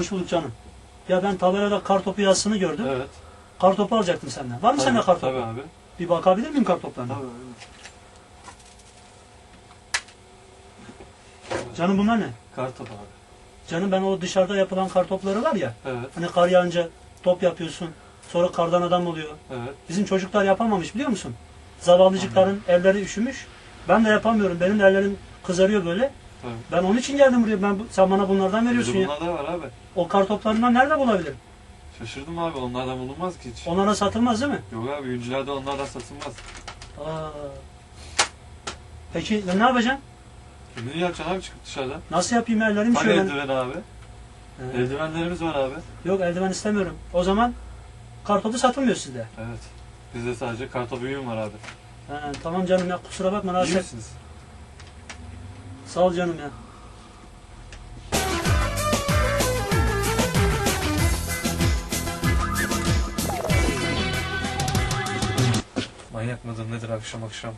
Hoş bulduk canım. Ya ben tabelada kartopu yazısını gördüm. Evet. Kartopu alacaktım senden. Var mı sende kartopu? Tabii abi. Bir bakabilir miyim kartoplarına? Tabii abi. Canım bunlar ne? Kartop abi. Canım ben o dışarıda yapılan kartopları var ya. Evet. Hani kar yağınca top yapıyorsun. Sonra kardan adam oluyor. Evet. Bizim çocuklar yapamamış biliyor musun? Zavallıcıkların elleri üşümüş. Ben de yapamıyorum. Benim de ellerim kızarıyor böyle. Evet. Ben onun için geldim buraya. Ben sen bana bunlardan veriyorsun Bizim ya. bunlar da var abi. O kartoplarından nerede bulabilirim? Şaşırdım abi. Onlardan bulunmaz ki hiç. Onlara satılmaz değil mi? Yok abi. Yüncülerde onlardan satılmaz. Aa. Peki ben ne yapacağım? Kendini yapacaksın abi çıkıp dışarıda. Nasıl yapayım ellerim Hani şöyle? eldiven abi. He. Eldivenlerimiz var abi. Yok eldiven istemiyorum. O zaman kartopu satılmıyor sizde. Evet. Bizde sadece kartopu yün var abi. He, tamam canım ya kusura bakma. İyi rahatsız misiniz? Sağ ol canım ya. Manyak mıdır nedir akşam akşam?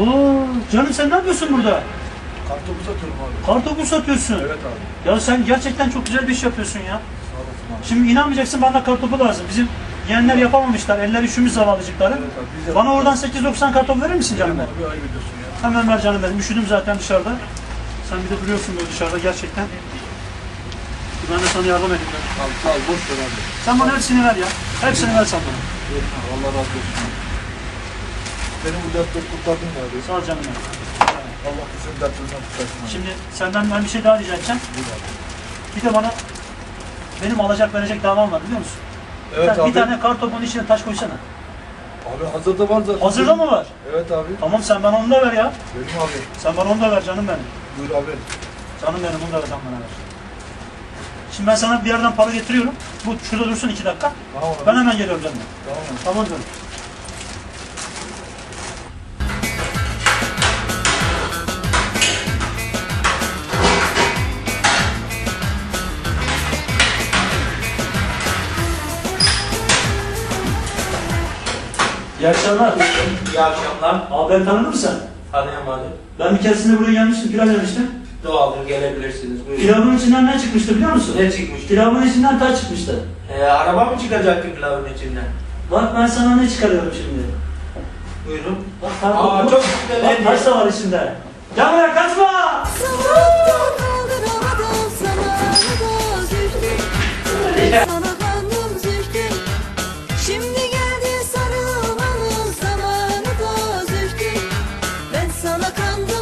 Oo, canım sen ne yapıyorsun burada? Kartopu satıyorum abi. Kartopu satıyorsun. Evet abi. Ya sen gerçekten çok güzel bir iş yapıyorsun ya. Sağ olasın abi. Şimdi inanmayacaksın bana kartopu lazım. Bizim yeğenler yapamamışlar. Eller üşümüş zavallıcıkların. Bana oradan 8.90 kartopu verir misin canım. Hemen ver canım benim. Üşüdüm zaten dışarıda. Sen bir de duruyorsun böyle dışarıda gerçekten. Ben de sana yardım edeyim. Abi sağ ol boş ver abi. Sen bana hepsini ver ya. Hepsini ver sen bana. Allah razı olsun. Benim bu dertleri kurtardın ya abi. Sağ ol canım benim. Allah senin dertlerinden kurtarsın abi. Şimdi senden ben bir şey daha rica edeceğim. Bir de bana benim alacak verecek davam var biliyor musun? Evet abi. Bir tane kartopun içine taş koysana. Abi hazırda var zaten. Hazırda mı var? Evet abi. Tamam sen bana onu da ver ya. Verin abi. Sen bana onu da ver canım benim. Buyur abi. Canım benim onu da ver sen bana ver. Şimdi ben sana bir yerden para getiriyorum. Bu şurada dursun iki dakika. Tamam abi. Ben hemen geliyorum canım. Tamam. Tamam canım. İyi akşamlar. İyi akşamlar. Abi ben tanıdın mı sen? Tanıyamadım. Ben bir keresinde buraya gelmiştim, pilav yemiştim. Doğaldır gelebilirsiniz. Buyurun. Pilavın içinden ne çıkmıştı biliyor musun? Ne çıkmış? Pilavın içinden taş çıkmıştı. Ee, araba mı çıkacaktı pilavın içinden? Bak ben sana ne çıkarıyorum şimdi. Buyurun. Bak, taş- Aa, çok güzel Bak taş da var içinde. Gel buraya kaçma! Welcome